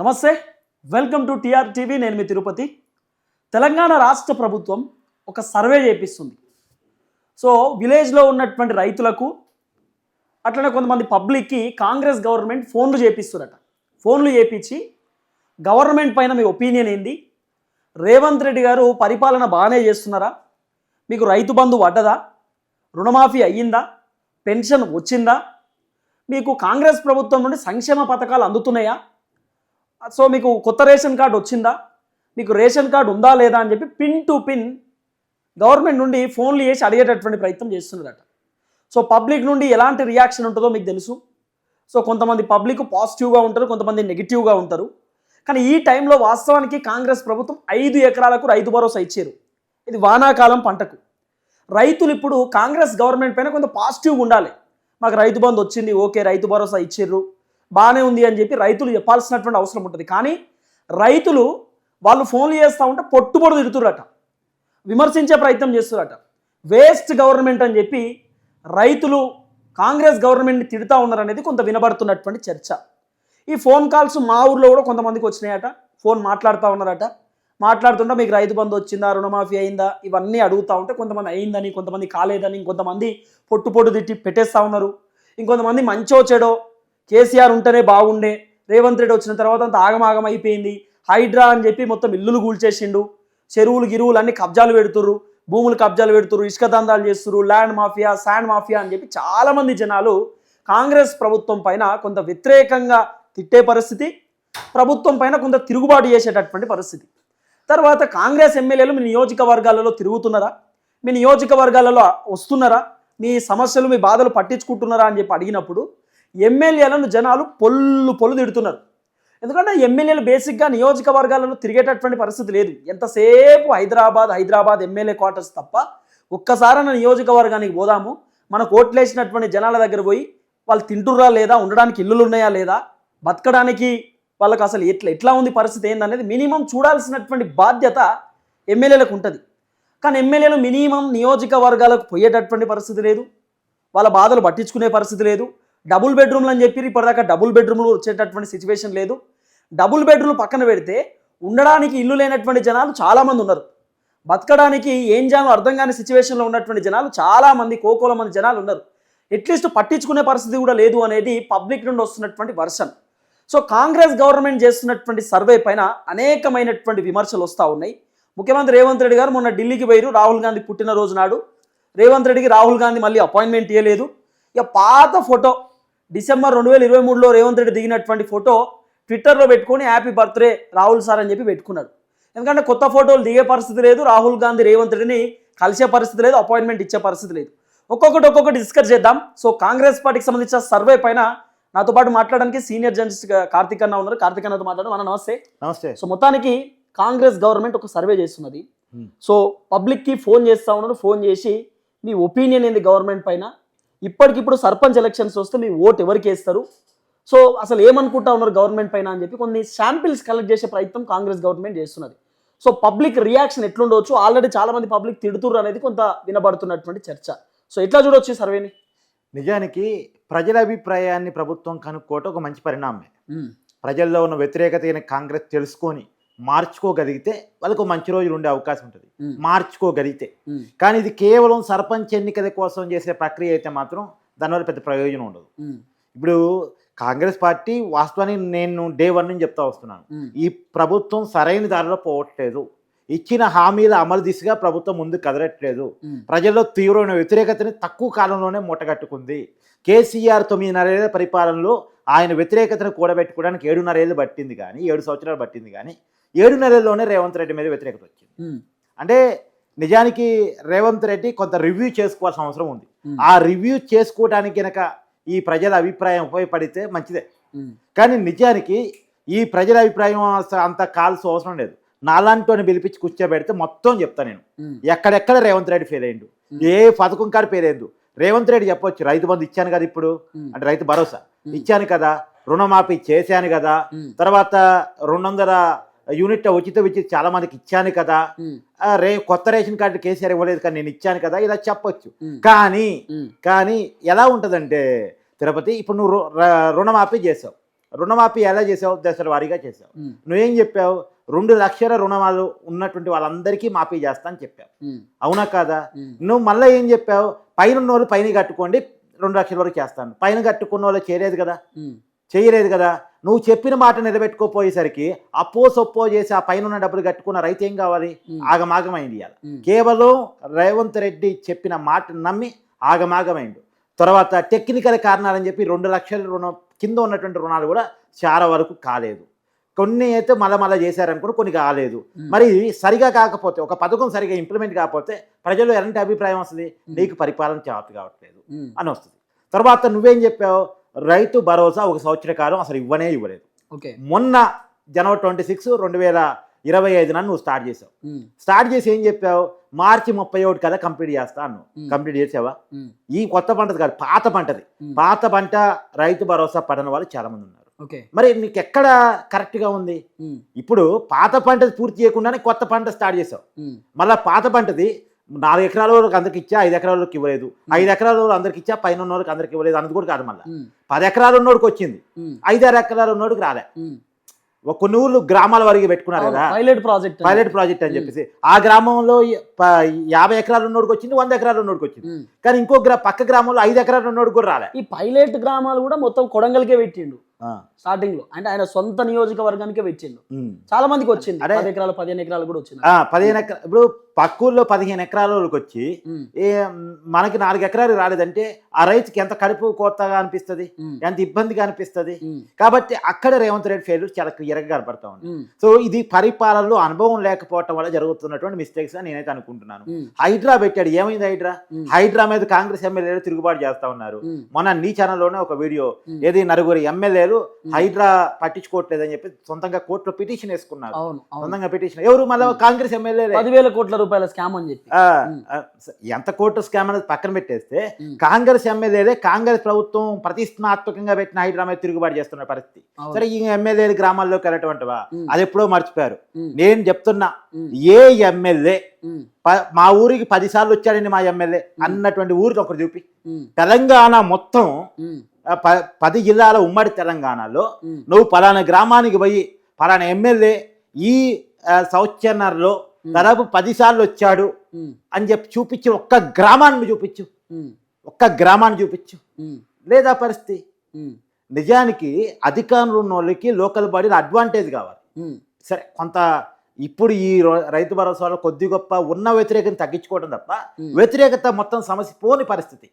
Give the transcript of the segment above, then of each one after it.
నమస్తే welcome to TR TV నేను మీ తిరుపతి. తెలంగాణ రాష్ట్ర ప్రభుత్వం ఒక సర్వే చేపిస్తుంది. సో విలేజ్లో ఉన్నటువంటి రైతులకు అట్లనే కొంతమంది పబ్లిక్కి కాంగ్రెస్ గవర్నమెంట్ ఫోన్లు చేపిస్తున్నారట ఫోన్లు చేపించి గవర్నమెంట్ పైన మీ ఒపీనియన్ ఏంది? రేవంత్ రెడ్డి గారు పరిపాలన బాగానే చేస్తున్నారా? మీకు రైతు బంధు పడ్డదా? రుణమాఫీ అయ్యిందా? పెన్షన్ వచ్చిందా? మీకు కాంగ్రెస్ ప్రభుత్వం నుండి సంక్షేమ పథకాలు అందుతున్నాయా? సో మీకు కొత్త రేషన్ కార్డు వచ్చిందా? మీకు రేషన్ కార్డు ఉందా లేదా అని చెప్పి పిన్ టు పిన్ గవర్నమెంట్ నుండి ఫోన్లు చేసి అడిగేటటువంటి ప్రయత్నం చేస్తున్నదట. సో పబ్లిక్ నుండి ఎలాంటి రియాక్షన్ ఉంటుందో మీకు తెలుసు. సో కొంతమంది పబ్లిక్ పాజిటివ్గా ఉంటారు కొంతమంది నెగిటివ్గా ఉంటారు. కానీ ఈ టైంలో వాస్తవానికి కాంగ్రెస్ ప్రభుత్వం ఐదు ఎకరాలకు రైతు భరోసా ఇచ్చారు. ఇది వానాకాలం పంటకు. రైతులు ఇప్పుడు కాంగ్రెస్ గవర్నమెంట్ పైన కొంత పాజిటివ్గా ఉండాలి. మాకు రైతు బంధు వచ్చింది ఓకే రైతు భరోసా ఇచ్చిర్రు బాగానే ఉంది అని చెప్పి రైతులు చెప్పాల్సినటువంటి అవసరం ఉంటుంది. కానీ రైతులు వాళ్ళు ఫోన్లు చేస్తూ ఉంటే పొట్టుబొడు తిడుతురట విమర్శించే ప్రయత్నం చేస్తురట వేస్ట్ గవర్నమెంట్ అని చెప్పి రైతులు కాంగ్రెస్ గవర్నమెంట్ని తిడుతూ ఉన్నారనేది కొంత వినబడుతున్నటువంటి చర్చ. ఈ ఫోన్ కాల్స్ మా ఊర్లో కూడా కొంతమందికి వచ్చినాయట. ఫోన్ మాట్లాడుతూ ఉన్నారట. మాట్లాడుతుంటే మీకు రైతు బంధు వచ్చిందా? రుణమాఫీ అయిందా? ఇవన్నీ అడుగుతూ ఉంటే కొంతమంది అయిందని కొంతమంది కాలేదని ఇంకొంతమంది పొట్టు పొట్టు తిట్టి పెట్టేస్తూ ఉన్నారు. ఇంకొంతమంది మంచో చెడో కేసీఆర్ ఉంటేనే బాగుండే. రేవంత్ రెడ్డి వచ్చిన తర్వాత అంత ఆగమాగం అయిపోయింది. హైడ్రా అని చెప్పి మొత్తం ఇల్లులు కూల్చేసిండు. చెరువులు గిరువులు అన్ని కబ్జాలు పెడుతుర్రు. భూములు కబ్జాలు పెడుతుర్రు. ఇసుక దందాలు చేస్తుర్రు. ల్యాండ్ మాఫియా శాండ్ మాఫియా అని చెప్పి చాలామంది జనాలు కాంగ్రెస్ ప్రభుత్వం పైన కొంత వ్యతిరేకంగా తిట్టే పరిస్థితి ప్రభుత్వం పైన కొంత తిరుగుబాటు చేసేటటువంటి పరిస్థితి. తర్వాత కాంగ్రెస్ ఎమ్మెల్యేలు మీ నియోజకవర్గాలలో తిరుగుతున్నారా? మీ నియోజకవర్గాలలో వస్తున్నారా? మీ సమస్యలు మీ బాధలు పట్టించుకుంటున్నారా అని చెప్పి అడిగినప్పుడు ఎమ్మెల్యేలను జనాలు పొల్లు పొల్లు తిడుతున్నారు. ఎందుకంటే ఎమ్మెల్యేలు బేసిక్గా నియోజకవర్గాలలో తిరిగేటటువంటి పరిస్థితి లేదు. ఎంతసేపు హైదరాబాద్ హైదరాబాద్ ఎమ్మెల్యే క్వార్టర్స్ తప్ప ఒక్కసారైనా నియోజకవర్గానికి పోదాము. మనకు ఓట్లేసినటువంటి జనాల దగ్గర పోయి వాళ్ళు తింటుర్రా లేదా ఉండడానికి ఇల్లులు ఉన్నాయా లేదా బతకడానికి వాళ్ళకి అసలు ఎట్లా ఎట్లా ఉంది పరిస్థితి ఏందనేది మినిమం చూడాల్సినటువంటి బాధ్యత ఎమ్మెల్యేలకు ఉంటుంది. కానీ ఎమ్మెల్యేలు మినిమం నియోజకవర్గాలకు పోయేటటువంటి పరిస్థితి లేదు. వాళ్ళ బాధలు పట్టించుకునే పరిస్థితి లేదు. డబుల్ బెడ్రూమ్లు అని చెప్పి ఇప్పటిదాకా డబుల్ బెడ్రూమ్లు వచ్చేటటువంటి సిచ్యువేషన్ లేదు. డబుల్ బెడ్రూమ్ పక్కన పెడితే ఉండడానికి ఇల్లు లేనటువంటి జనాలు చాలామంది ఉన్నారు. బతకడానికి ఏం చేయాలో అర్థం కాని సిచ్యువేషన్లో ఉన్నటువంటి జనాలు చాలామంది కోకోల మంది జనాలు ఉన్నారు. అట్లీస్ట్ పట్టించుకునే పరిస్థితి కూడా లేదు అనేది పబ్లిక్ నుండి వస్తున్నటువంటి వర్షన్. సో కాంగ్రెస్ గవర్నమెంట్ చేస్తున్నటువంటి సర్వే పైన అనేకమైనటువంటి విమర్శలు వస్తూ ఉన్నాయి. ముఖ్యమంత్రి రేవంత్ రెడ్డి గారు మొన్న ఢిల్లీకి పోయారు రాహుల్ గాంధీ పుట్టినరోజు నాడు. రేవంత్ రెడ్డికి రాహుల్ గాంధీ మళ్ళీ అపాయింట్మెంట్ ఇవ్వలేదు ఇక పాత ఫోటో డిసెంబర్ రెండు వేల ఇరవై మూడులో రేవంత్ రెడ్డి దిగినటువంటి ఫోటో ట్విట్టర్లో పెట్టుకొని హ్యాపీ బర్త్డే రాహుల్ సార్ అని చెప్పి పెట్టుకున్నాడు. ఎందుకంటే కొత్త ఫోటోలు దిగే పరిస్థితి లేదు రాహుల్ గాంధీ రేవంత్ రెడ్డిని కలిసే పరిస్థితి లేదు అపాయింట్మెంట్ ఇచ్చే పరిస్థితి లేదు. ఒక్కొక్కటి ఒక్కొక్కటి డిస్కస్ చేద్దాం. సో కాంగ్రెస్ పార్టీకి సంబంధించిన సర్వే పైన నాతో పాటు మాట్లాడడానికి సీనియర్ జర్నలిస్ట్ కార్తిక్ అన్న ఉన్నారు. కార్తిక్ అన్నతో మాట్లాడడం అన్న నమస్తే. నమస్తే. సో మొత్తానికి కాంగ్రెస్ గవర్నమెంట్ ఒక సర్వే చేస్తున్నది. సో పబ్లిక్కి ఫోన్ చేస్తా ఉన్నారు. ఫోన్ చేసి మీ ఒపీనియన్ ఏంది గవర్నమెంట్ పైన? ఇప్పటికిప్పుడు సర్పంచ్ ఎలక్షన్స్ వస్తే మీ ఓట్ ఎవరికి వేస్తారు? సో అసలు ఏమనుకుంటా ఉన్నారు గవర్నమెంట్ పైన అని చెప్పి కొన్ని శాంపిల్స్ కలెక్ట్ చేసే ప్రయత్నం కాంగ్రెస్ గవర్నమెంట్ చేస్తున్నది. సో పబ్లిక్ రియాక్షన్ ఎట్లుండవచ్చు ఆల్రెడీ చాలా మంది పబ్లిక్ తిడుతుర్రు అనేది కొంత వినబడుతున్నటువంటి చర్చ. సో ఎట్లా చూడొచ్చు ఈ సర్వేని నిజానికి ప్రజల అభిప్రాయాన్ని ప్రభుత్వం కనుక్కోవటం ఒక మంచి పరిణామమే. ప్రజల్లో ఉన్న వ్యతిరేకతని కాంగ్రెస్ తెలుసుకొని మార్చుకోగలిగితే వాళ్ళకు మంచి రోజులు ఉండే అవకాశం ఉంటుంది. మార్చుకోగలిగితే. కానీ ఇది కేవలం సర్పంచ్ ఎన్నికల కోసం చేసే ప్రక్రియ అయితే మాత్రం దానివల్ల పెద్ద ప్రయోజనం ఉండదు. ఇప్పుడు కాంగ్రెస్ పార్టీ వాస్తవానికి నేను డే వన్ నుంచి చెప్తా వస్తున్నాను. ఈ ప్రభుత్వం సరైన దారిలో పోవట్లేదు. ఇచ్చిన హామీల అమలు దిశగా ప్రభుత్వం ముందు కదలట్లేదు. ప్రజల్లో తీవ్రమైన వ్యతిరేకతని తక్కువ కాలంలోనే మూటగట్టుకుంది. కేసీఆర్ తొమ్మిదిన్నరేళ్ళ పరిపాలనలో ఆయన వ్యతిరేకతను కూడబెట్టుకోవడానికి ఏడున్నరేళ్ళు పట్టింది కానీ ఏడు సంవత్సరాలు పట్టింది కానీ ఏడున్నరేళ్ళలోనే రేవంత్ రెడ్డి మీద వ్యతిరేకత వచ్చింది. అంటే నిజానికి రేవంత్ రెడ్డి కొంత రివ్యూ చేసుకోవాల్సిన అవసరం ఉంది. ఆ రివ్యూ చేసుకోవడానికి కనుక ఈ ప్రజల అభిప్రాయం ఉపయోగపడితే మంచిదే. కానీ నిజానికి ఈ ప్రజల అభిప్రాయం అంత కాల్సిన అవసరం లేదు. నాలాంటి పిలిపించి కూర్చోబెడితే మొత్తం చెప్తా నేను. ఎక్కడెక్కడ రేవంత్ రెడ్డి ఫెయిల్ అయ్యిండు? ఏ పథకం కాదు ఫెయిల్ అయ్యిండు? రేవంత్ రెడ్డి చెప్పొచ్చు రైతు బంధు ఇచ్చాను కదా ఇప్పుడు? అంటే రైతు భరోసా. ఇచ్చాను కదా రుణమాఫీ చేశాను కదా. తర్వాత రెండు వందల యూనిట్ ఉచిత విద్యుత్ చాలా మందికి ఇచ్చాను కదా. రే కొత్త రేషన్ కార్డు కేసీఆర్ ఇవ్వలేదు కానీ నేను ఇచ్చాను కదా ఇలా చెప్పొచ్చు. కానీ కానీ ఎలా ఉంటుందంటే తిరుపతి ఇప్పుడు నువ్వు రుణమాఫీ చేసావు. రుణమాఫీ ఎలా చేసావు? దశల వారీగా చేసావు నువ్వేం చెప్పావు? రెండు లక్షల రుణమాలు ఉన్నటువంటి వాళ్ళందరికీ మాఫీ చేస్తా అని చెప్పావు అవునా కాదా? నువ్వు మళ్ళీ ఏం చెప్పావు? పైన వాళ్ళు పైన కట్టుకోండి రెండు లక్షల వరకు చేస్తాను. పైన కట్టుకున్న వాళ్ళు చేయలేదు కదా చేయలేదు కదా. నువ్వు చెప్పిన మాట నిలబెట్టుకోపోయేసరికి అప్పో సొప్పో చేసి ఆ పైన ఉన్న డబ్బులు కట్టుకున్న రైతు ఏం కావాలి? ఆగమాగమైంది ఇవాళ కేవలం రేవంత్ రెడ్డి చెప్పిన మాట నమ్మి ఆగమాగమైండు. తర్వాత టెక్నికల్ కారణాలని చెప్పి రెండు లక్షల రుణం కింద ఉన్నటువంటి రుణాలు కూడా చాలా వరకు కాలేదు. కొన్ని అయితే మళ్ళా మళ్ళా చేశారనుకుని కొన్ని కాలేదు. మరి సరిగా కాకపోతే ఒక పథకం సరిగా ఇంప్లిమెంట్ కాకపోతే ప్రజలు ఎలాంటి అభిప్రాయం వస్తుంది? నీకు పరిపాలన చేత కావట్లేదు అని వస్తుంది. తర్వాత నువ్వేం చెప్పావు? రైతు భరోసా ఒక సంవత్సర కాలం అసలు ఇవ్వనే ఇవ్వలేదు. ఓకే. మొన్న జనవరి ట్వంటీ సిక్స్ రెండు వేల ఇరవై ఐదున నువ్వు స్టార్ట్ చేసావు. స్టార్ట్ చేసి ఏం చెప్పావు? మార్చి ముప్పై ఒకటి కదా కంప్లీట్ చేస్తా అన్నావు. కంప్లీట్ చేసావా? ఈ కొత్త పంటది కాదు పాత పంటది. పాత పంట రైతు భరోసా పడని వాళ్ళు చాలా మంది ఉన్నారు మరి నీకు ఎక్కడ కరెక్ట్గా ఉంది? ఉమ్, ఇప్పుడు పాత పంట పూర్తి చేయకుండానే కొత్త పంట స్టార్ట్ చేసావు. మళ్ళీ పాత పంటది నాలుగు ఎకరాల వరకు అందరికి ఇచ్చా ఐదు ఎకరాల వరకు ఇవ్వలేదు. ఐదు ఎకరాల వరకు అందరికి ఇచ్చా పైన ఉన్న వాళ్ళకి అందరికి ఇవ్వలేదు అన్నది కూడా కాదు మళ్ళీ. పది ఎకరాలు ఉన్నోడికి వచ్చింది. ఐదారు ఎకరాలు ఉన్నోడికి రాలే. కొన్ని ఊర్లు గ్రామాల వరకు పెట్టుకున్నారు కదా. పైలట్ ప్రాజెక్ట్ పైలట్ ప్రాజెక్ట్ అని. చెప్పేసి. ఆ గ్రామంలో యాభై ఎకరాలు ఉన్నోడికి వచ్చింది వంద ఎకరాలు ఉన్నోడికి వచ్చింది. కానీ ఇంకో పక్క గ్రామంలో ఐదు ఎకరాలు ఉన్నోడికి కూడా రాలే. ఈ పైలట్ గ్రామాలు కూడా మొత్తం కొడంగల్కే పెట్టిండు. స్టార్టింగ్లో. అంటే ఆయన సొంత నియోజకవర్గానికే పెట్టిండు. చాలా మందికి వచ్చింది. అరే. పది ఎకరాలు పదిహేను ఎకరాలు కూడా వచ్చింది. పదిహేను ఎకరా ఇప్పుడు పక్కూర్లో పదిహేను ఎకరాల వాళ్ళకి వచ్చి మనకి నాలుగు ఎకరాలు రాలేదంటే ఆ రైతుకి ఎంత కడుపు కోతగా అనిపిస్తుంది? ఎంత ఇబ్బందిగా అనిపిస్తుంది? కాబట్టి అక్కడ రేవంత్ రెడ్డి ఫెయిల్యూర్ చాలా క్లియర్గా కనపడతా ఉంది సో ఇది పరిపాలనలో అనుభవం లేకపోవటం వల్ల జరుగుతున్నటువంటి మిస్టేక్స్ అని నేనైతే అనుకుంటున్నాను. హైడ్రా పెట్టాడు. ఏమైంది హైడ్రా? హైడ్రా మీద కాంగ్రెస్ ఎమ్మెల్యేలు తిరుగుబాటు చేస్తా ఉన్నారు. మొన్న నీ ఛానల్లోనే ఒక వీడియో. ఏది నలుగురు ఎమ్మెల్యేలు. హైడ్రా పట్టించుకోవట్లేదని చెప్పి సొంతంగా కోర్టులో పిటిషన్ వేసుకున్నారు. సొంతంగా పిటిషన్. ఎవరు? మళ్ళీ కాంగ్రెస్ ఎమ్మెల్యేలే. పదివేల కోట్ల రూపాయల స్కామ్ అని చెప్పి. ఎంత కోర్టు స్కామ్ అనేది పక్కన పెట్టేస్తే కాంగ్రెస్ ఎమ్మెల్యేలే కాంగ్రెస్ ప్రభుత్వం ప్రతిష్టాత్మకంగా పెట్టిన హైడ్రా మీద తిరుగుబాటు చేస్తున్న పరిస్థితి. సరే ఈ ఎమ్మెల్యేలు గ్రామాల్లోకి వెళ్ళటంటివా ఉమ్, అది ఎప్పుడో మర్చిపోయారు. నేను చెప్తున్నా ఏ ఎమ్మెల్యే మా ఊరికి పదిసార్లు వచ్చాడండి మా ఎమ్మెల్యే అన్నటువంటి ఊరికి ఒకటి చూపి. తెలంగాణ మొత్తం పది జిల్లాల ఉమ్మడి తెలంగాణలో నువ్వు పలానా గ్రామానికి పోయి పలానా ఎమ్మెల్యే ఈ ఉమ్, దాదాపు పదిసార్లు వచ్చాడు అని చెప్పి చూపించి ఒక్క గ్రామాన్ని చూపించు. ఒక్క గ్రామాన్ని చూపించు. లేదా పరిస్థితి? నిజానికి అధికారులు ఉన్న వాళ్ళకి లోకల్ బాడీలో అడ్వాంటేజ్ కావాలి. సరే కొంత ఇప్పుడు ఈ రైతు భరోసాలో కొద్ది గొప్ప ఉన్న వ్యతిరేకత తగ్గించుకోవడం తప్ప వ్యతిరేకత మొత్తం సమస్య పోని పరిస్థితి.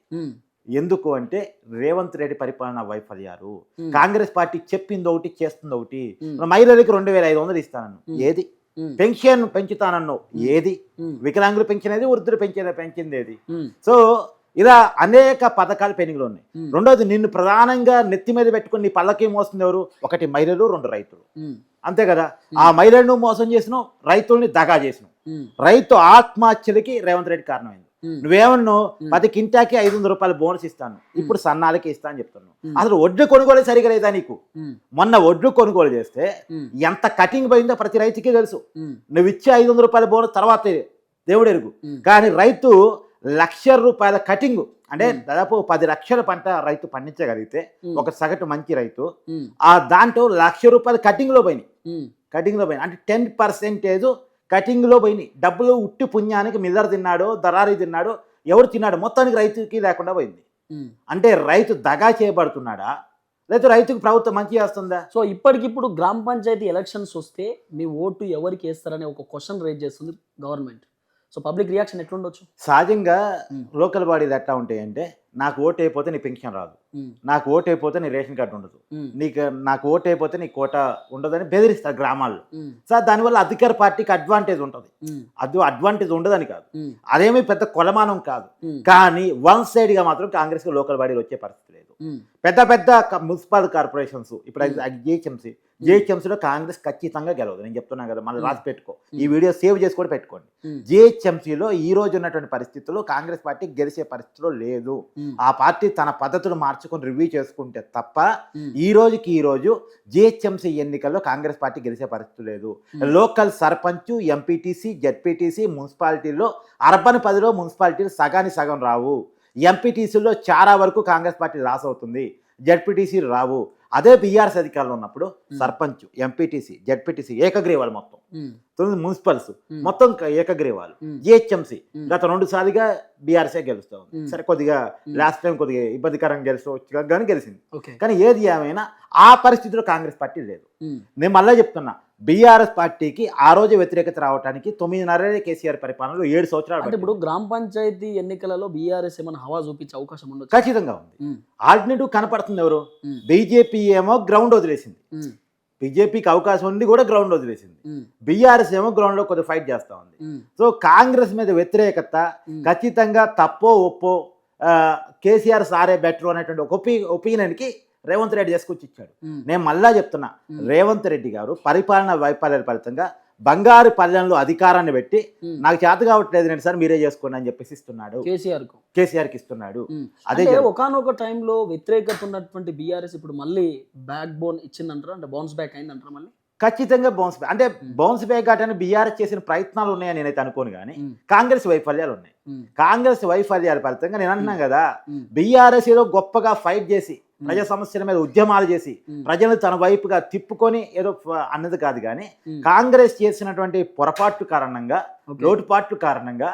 ఎందుకు అంటే రేవంత్ రెడ్డి పరిపాలన వైఫల్యాలు. కాంగ్రెస్ పార్టీ చెప్పింది ఒకటి చేస్తుంది ఒకటి. మహిళలకు రెండు వేల ఐదు వందలు ఇస్తానన్ను. ఏది? పెన్షన్ పెంచుతానన్ను ఏది? వికలాంగులు పెంచినది వృద్ధులు పెంచేది పెంచింది ఏది? సో ఇలా అనేక పథకాలు పెండింగ్లో ఉన్నాయి రెండోది నిన్ను ప్రధానంగా నెత్తి మీద పెట్టుకుని నీ పల్లకి మోస్తుంది ఎవరు? ఒకటి మహిళలు రెండు రైతులు. అంతే కదా? ఆ మహిళలను మోసం చేసినావు రైతుల్ని దగా చేసినావు. ఉమ్, రైతు ఆత్మహత్యలకి రేవంత్ రెడ్డి కారణమైంది. ఉమ్. పది కింటాకి ఐదు వందల రూపాయలు బోనస్ ఇస్తాను. ఇప్పుడు సన్నాలకి ఇస్తా అని చెప్తున్నావు. ఉమ్. అసలు ఒడ్లు కొనుగోలు సరిగా లేదా నీకు? మొన్న ఒడ్లు కొనుగోలు చేస్తే ఎంత కటింగ్ పోయిందో ప్రతి రైతుకి తెలుసు. నువ్వు ఇచ్చే ఐదు వందల రూపాయల బోనస్ తర్వాత దేవుడు ఎరుగు కానీ రైతు లక్ష రూపాయల కటింగ్. అంటే. దాదాపు పది లక్షల పంట రైతు పండించగలిగితే ఒక సగటు మంచి రైతు ఆ దాంట్లో లక్ష రూపాయలు కటింగ్లో పోయినాయి. కటింగ్లో పోయినాయి. అంటే టెన్ పర్సెంటేజ్ కటింగ్లో పోయినాయి. డబ్బులు ఉట్టి పుణ్యానికి మిల్లర్ తిన్నాడో దరారి తిన్నాడో ఎవరు తిన్నాడు మొత్తానికి రైతుకి లేకుండా పోయింది. అంటే రైతు దగా చేయబడుతున్నాడా? లేదా రైతుకు ప్రభుత్వం మంచి చేస్తుందా? సో ఇప్పటికిప్పుడు గ్రామ పంచాయతీ ఎలక్షన్స్ వస్తే మీ ఓటు ఎవరికి వేస్తారనే ఒక క్వశ్చన్ రేజ్ చేస్తుంది గవర్నమెంట్. సో పబ్లిక్ రియాక్షన్ ఎట్లుండొచ్చు సహజంగా ఉమ్. లోకల్ బాడీలు ఎట్లా ఉంటాయంటే నాకు ఓటు అయిపోతే నీ పెన్షన్ రాదు. నాకు ఓటు అయిపోతే నీ రేషన్ కార్డు ఉండదు. నీకు నాకు ఓటు అయిపోతే నీ కోట ఉండదని బెదిరిస్తారు గ్రామాల్లో. సార్ దానివల్ల అధికార పార్టీకి అడ్వాంటేజ్ ఉంటుంది. అది అడ్వాంటేజ్ ఉండదని కాదు. అదేమీ పెద్ద కొలమానం కాదు. కానీ వన్ సైడ్గా మాత్రం కాంగ్రెస్కి లోకల్ బాడీలు వచ్చే పరిస్థితి లేదు. పెద్ద పెద్ద మున్సిపల్ కార్పొరేషన్స్ ఇప్పుడు. జిహెచ్ఎంసీ. జిహెచ్ఎంసీలో కాంగ్రెస్ ఖచ్చితంగా గెలవదు. నేను చెప్తున్నాను కదా మళ్ళీ. రాసి పెట్టుకో. ఈ. వీడియో సేవ్ చేసి కూడా పెట్టుకోండి. జిహెచ్ఎంసీలో ఈ రోజు ఉన్నటువంటి పరిస్థితుల్లో కాంగ్రెస్ పార్టీ గెలిచే పరిస్థితిలో లేదు. ఆ పార్టీ తన పద్ధతులు మార్చుకొని రివ్యూ చేసుకుంటే తప్ప ఈ రోజుకి ఈ రోజు జిహెచ్ఎంసీ ఎన్నికల్లో కాంగ్రెస్ పార్టీ గెలిచే పరిస్థితి లేదు. లోకల్ సర్పంచ్ ఎంపీటీసీ జెడ్పీటీసీ మున్సిపాలిటీల్లో అర్బన్ పదిలో మున్సిపాలిటీలు సగానికి సగం రావు. ఎంపీటీసీలో చాలా వరకు కాంగ్రెస్ పార్టీ లాస్ అవుతుంది. జెడ్పీటీసీ రావు. అదే బీఆర్ఎస్ అధికారంలో ఉన్నప్పుడు సర్పంచ్ ఎంపీటీసీ జడ్పీటీసీ ఏకగ్రీవాలు మొత్తం. తొమ్మిది మున్సిపల్స్ మొత్తం ఏకగ్రీవాలు. జిహెచ్ఎంసీ గత రెండు సార్లుగా బీఆర్ఎస్ఏ గెలుస్తూ ఉంది. సరే కొద్దిగా. లాస్ట్ టైం కొద్దిగా ఇబ్బందికరంగా గెలుస్తూ కానీ గెలిచింది. కానీ ఏది ఏమైనా ఆ పరిస్థితిలో కాంగ్రెస్ పార్టీ లేదు. నేను మళ్ళీ చెప్తున్నా బీఆర్ఎస్ పార్టీకి ఆ రోజు వ్యతిరేకత రావడానికి తొమ్మిదిన్నర కేసీఆర్ పరిపాలనలో ఏడు సంవత్సరాలు అంటే ఇప్పుడు. గ్రామ పంచాయతీ ఎన్నికలలో బీఆర్ఎస్ ఏమైనా హవా చూపించే అవకాశం ఉండొచ్చు? ఖచ్చితంగా ఉంది. ఆల్టర్నేటివ్ కనపడుతుంది ఎవరు? బీజేపీ ఏమో గ్రౌండ్ వదిలేసింది. బీజేపీకి అవకాశం ఉండి కూడా గ్రౌండ్ వదిలేసింది. బీఆర్ఎస్ ఏమో గ్రౌండ్లో కొద్దిగా ఫైట్ చేస్తా ఉంది. సో కాంగ్రెస్ మీద వ్యతిరేకత ఖచ్చితంగా తప్పో ఒప్పో కేసీఆర్ సారే బెటర్ అనేటువంటి ఒక ఒపీ ఒపీనియన్కి రేవంత్ రెడ్డి చేసుకొచ్చి ఇచ్చాడు. నేను మళ్ళా చెప్తున్నా రేవంత్ రెడ్డి గారు పరిపాలన వైఫల్యాల ఫలితంగా బంగారు పల్లెంలో అధికారాన్ని పెట్టి. నాకు చేత కావట్లేదు నేను సార్ మీరే చేసుకోండి అని చెప్పేసి ఇస్తున్నాడు. కేసీఆర్కు కేసీఆర్కి ఇస్తున్నాడు. అదే ఒకనొక టైంలో వ్యతిరేకత ఉన్నటువంటి బీఆర్ఎస్ ఇప్పుడు మళ్ళీ బ్యాక్ బోన్ ఇచ్చిందంటారా? అంటే బౌన్స్ బ్యాక్ అయిందంటారా మళ్ళీ? ఖచ్చితంగా బౌన్స్ బ్యాక్. అంటే. బౌన్స్ బ్యాక్ అంటే బీఆర్ఎస్ చేసిన ప్రయత్నాలు ఉన్నాయని నేనైతే అనుకోను కానీ కాంగ్రెస్ వైఫల్యాలు ఉన్నాయి. కాంగ్రెస్ వైఫల్యాల ఫలితంగా నేను అంటున్నాను కదా బీఆర్ఎస్ ఏదో గొప్పగా ఫైట్ చేసి ప్రజా సమస్యల మీద ఉద్యమాలు చేసి ఉమ్, ప్రజలను తన వైపుగా తిప్పుకొని ఏదో అన్నది కాదు కానీ కాంగ్రెస్ చేసినటువంటి పొరపాట్లు కారణంగా. లోటుపాట్లు కారణంగా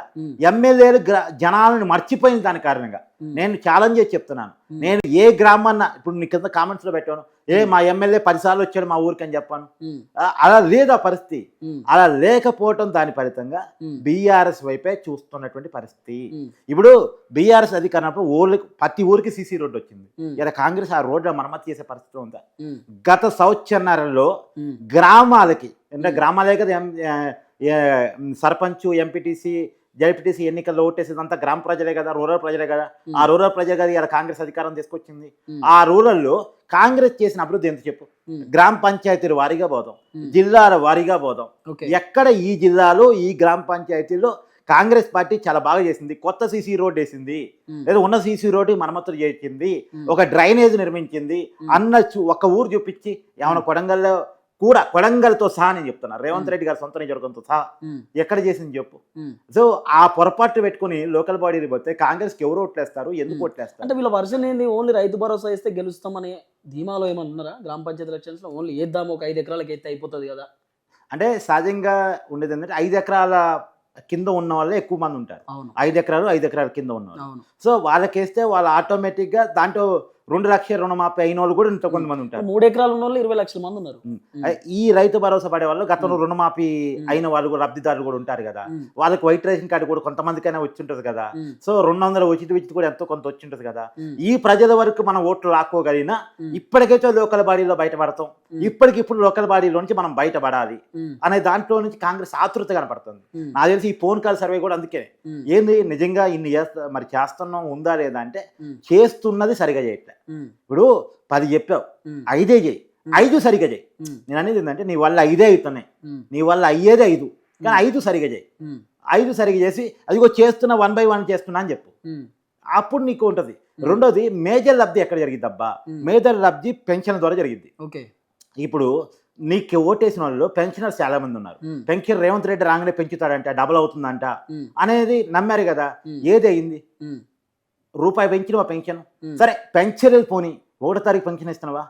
ఎమ్మెల్యేలు జనాలను మర్చిపోయిన దాని కారణంగా నేను ఛాలెంజ్ చేసి చెప్తున్నాను. నేను ఏ గ్రామాన్న ఇప్పుడు నీ కింద కామెంట్స్లో పెట్టాను. ఏ మా ఎమ్మెల్యే పదిసార్లు వచ్చాడు మా ఊరికి అని చెప్పాను. అలా లేదు ఆ పరిస్థితి అలా లేకపోవటం దాని ఫలితంగా బీఆర్ఎస్ వైపే చూస్తున్నటువంటి పరిస్థితి. ఇప్పుడు బీఆర్ఎస్ అధికారంలో ఊళ్ళకి ప్రతి ఊరికి సీసీ రోడ్డు వచ్చింది. ఇలా కాంగ్రెస్ ఆ రోడ్డు మరమ్మతు చేసే పరిస్థితి ఉందా గత సంవత్సరాలలో ఉమ్, గ్రామాలకి అంటే. గ్రామాలే కదా సర్పంచ్ ఎంపీటీసీ జడ్పీటీసీ ఎన్నికల్లో ఓటేసేది అంతా గ్రామ ప్రజలే కదా రూరల్ ప్రజలే కదా. ఆ రూరల్ ప్రజలు కదా ఇలా కాంగ్రెస్ అధికారం తీసుకొచ్చింది. ఆ రూరల్లో కాంగ్రెస్ చేసిన అభివృద్ధి ఎంత చెప్పు. గ్రామ పంచాయతీల వారీగా పోదాం. జిల్లాల వారీగా పోదాం. ఎక్కడ ఈ జిల్లాలో ఈ గ్రామ పంచాయతీలో కాంగ్రెస్ పార్టీ చాలా బాగా చేసింది. కొత్త సీసీ రోడ్ వేసింది. లేదా ఉన్న సీసీ రోడ్డు మరమ్మతులు చేసింది ఒక డ్రైనేజ్ నిర్మించింది. అన్న ఒక ఊరు చూపించి ఏమైనా కొడంగల్లో కూడా కొడంగల్తో సహా నేను చెప్తున్నా. రేవంత్. రెడ్డి గారి సొంత నియోజకవర్గంతో సహా ఎక్కడ చేసింది చెప్పు. సో ఆ పొరపాటు పెట్టుకుని లోకల్ బాడీలు పోతే కాంగ్రెస్కి ఎవరు ఓట్లేస్తారు? ఎందుకు. ఓట్లేస్తారు? అంటే వీళ్ళ వర్షన్ ఏంది? ఓన్లీ రైతు భరోసా ఇస్తే గెలుస్తామనే ధీమాలో ఏమన్నా ఉన్నారా? గ్రామ పంచాయతీ ఎలక్షన్స్లో ఓన్లీ వేద్దాం ఒక ఐదు ఎకరాలకి ఎత్తే అయిపోతుంది కదా. అంటే సహజంగా ఉండేది ఏంటంటే ఐదు ఎకరాల కింద ఉన్న వాళ్ళే ఎక్కువ మంది ఉంటారు. ఐదు ఎకరాలు ఐదు ఎకరాల కింద ఉన్న వాళ్ళు అవును. సో వాళ్ళకేస్తే వాళ్ళు ఆటోమేటిక్గా దాంట్లో రెండు లక్షల రుణమాఫీ అయిన వాళ్ళు కూడా ఇంత కొంతమంది ఉంటారు. మూడు ఎకరాలు ఉన్న వాళ్ళు ఇరవై లక్షల మంది ఉన్నారు. ఈ రైతు భరోసా పడే వాళ్ళు గతంలో. రుణమాఫీ. అయిన వాళ్ళు కూడా లబ్ధిదారులు కూడా ఉంటారు కదా. వాళ్ళకి వైట్ రేషన్ కార్డు కూడా కొంతమందికైనా వచ్చి ఉంటుంది కదా సో రెండు వందల ఉచిత విద్యుత్ కూడా ఎంతో కొంత వచ్చి ఉంటుంది కదా ఈ ప్రజల వరకు మనం ఓట్లు లాక్కోగలిగినా ఇప్పటికైతే లోకల్ బాడీలో బయటపడతాం. ఇప్పటికిప్పుడు లోకల్ బాడీలో నుంచి మనం బయటపడాలి అనే దాంట్లో నుంచి కాంగ్రెస్ ఆతృత కనపడుతుంది. నాకు తెలిసి ఈ ఫోన్ కాల్ సర్వే కూడా అందుకే. ఏంది? నిజంగా ఇన్ని చేస్తా మరి చేస్తున్నాం ఉందా లేదా అంటే చేస్తున్నది సరిగా చేయట్లే. ఇప్పుడు పది చెప్పావు. ఐదే చేయి ఐదు సరిగా చేయి నేను అనేది ఏంటంటే నీ వల్ల ఐదే అవుతున్నాయి. నీ వల్ల అయ్యేదే ఐదు. కానీ ఐదు సరిగా చేయి ఐదు సరిగా చేసి అదిగో చేస్తున్నా వన్ బై వన్ చేస్తున్నా అని చెప్పు. అప్పుడు నీకు ఉంటుంది. రెండోది మేజర్ లబ్ధి ఎక్కడ జరిగింది అబ్బా మేజర్ లబ్ధి పెన్షన్ ద్వారా జరిగింది ఓకే. ఇప్పుడు నీకు ఓటేసిన వాళ్ళు పెన్షనర్స్ చాలా మంది ఉన్నారు పెన్షన్ రేవంత్ రెడ్డి రాగానే పెంచుతాడంట డబుల్ అవుతుందంట అనేది నమ్మారు కదా. ఉమ్, ఏది అయింది ఉమ్, రూపాయి పెంచిన. పెన్షన్ సరే పెంచలేదు పోనీ. ఒకటో తారీఖు పెన్షన్ ఇస్తున్నావా?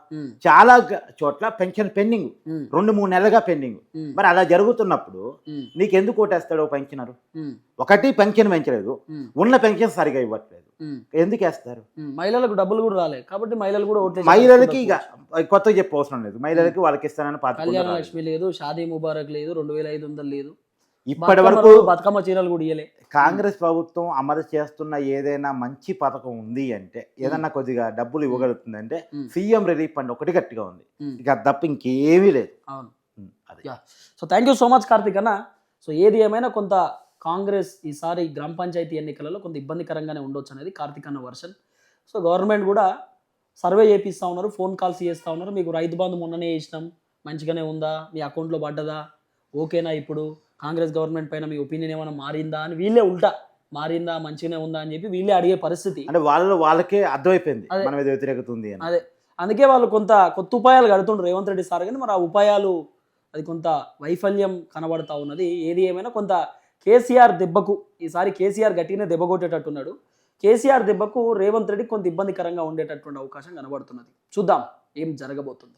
చాలా చోట్ల పెన్షన్ పెండింగ్. రెండు మూడు నెలలుగా పెండింగ్. మరి అలా జరుగుతున్నప్పుడు ఉమ్, నీకు ఎందుకు ఓటేస్తాడు పెన్షనరు? ఒకటి పెన్షన్ పెంచలేదు. ఉన్న పెన్షన్ సరిగా ఇవ్వట్లేదు. ఎందుకు వేస్తారు. మహిళలకు డబ్బులు కూడా రాలేదు కాబట్టి మహిళలు కూడా ఓట్లు మహిళలకి ఇక కొత్తగా చెప్ప అవసరం లేదు. మహిళలకి వాళ్ళకి ఇస్తానని కళ్యాణ పాత లక్ష్మి లేదు షాదీ ముబారక్ లేదు రెండు వేల ఐదు వందలు లేదు. ఇప్పటి వరకు బతుకమ్మ చీరలు కూడా ఇయ్యలే. కాంగ్రెస్ ప్రభుత్వం అమలు చేస్తున్న ఏదైనా మంచి పథకం ఉంది అంటే ఏదన్నా కొద్దిగా డబ్బులు ఇవ్వగలుగుతుంది అంటే సీఎం రిలీఫ్ ఫండ్ ఒకటి గట్టిగా ఉంది. ఇక తప్ప ఇంకేమీ లేదు. అవును. So thank you. So much Karthik అన్న. సో ఏది ఏమైనా కొంత కాంగ్రెస్ ఈసారి గ్రామ పంచాయతీ ఎన్నికలలో కొంత ఇబ్బందికరంగానే ఉండొచ్చు అనేది కార్తిక్ అన్న వర్షన్. సో గవర్నమెంట్ కూడా సర్వే చేపిస్తూ ఉన్నారు ఫోన్ కాల్స్ చేస్తూ ఉన్నారు. మీకు రైతు బంధు మొన్ననే ఇచ్చినాం మంచిగానే ఉందా? మీ అకౌంట్లో పడ్డదా? ఓకేనా ఇప్పుడు? కాంగ్రెస్ గవర్నమెంట్ పైన మీ ఒపీనియన్ ఏమైనా మారిందా అని వీళ్ళే ఉల్టా. మారిందా మంచిగానే ఉందా అని చెప్పి వీళ్ళే అడిగే పరిస్థితి. అంటే వాళ్ళు వాళ్ళకే అర్థమైపోయింది. మన మీద వ్యతిరేకత ఉంది అదే. అందుకే వాళ్ళు కొంత కొత్త ఉపాయాలు కడుతుండ్రు. రేవంత్ రెడ్డి సార్ కానీ మరి ఆ ఉపాయాలు అది కొంత వైఫల్యం కనబడతా ఉన్నది. ఏది ఏమైనా కొంత కేసీఆర్ దెబ్బకు ఈసారి కేసీఆర్ గట్టిగానే దెబ్బ కొట్టేటట్టున్నాడు. కేసీఆర్ దెబ్బకు రేవంత్ రెడ్డి కొంత ఇబ్బందికరంగా ఉండేటటువంటి అవకాశం కనబడుతున్నది. చూద్దాం ఏం జరగబోతుందో.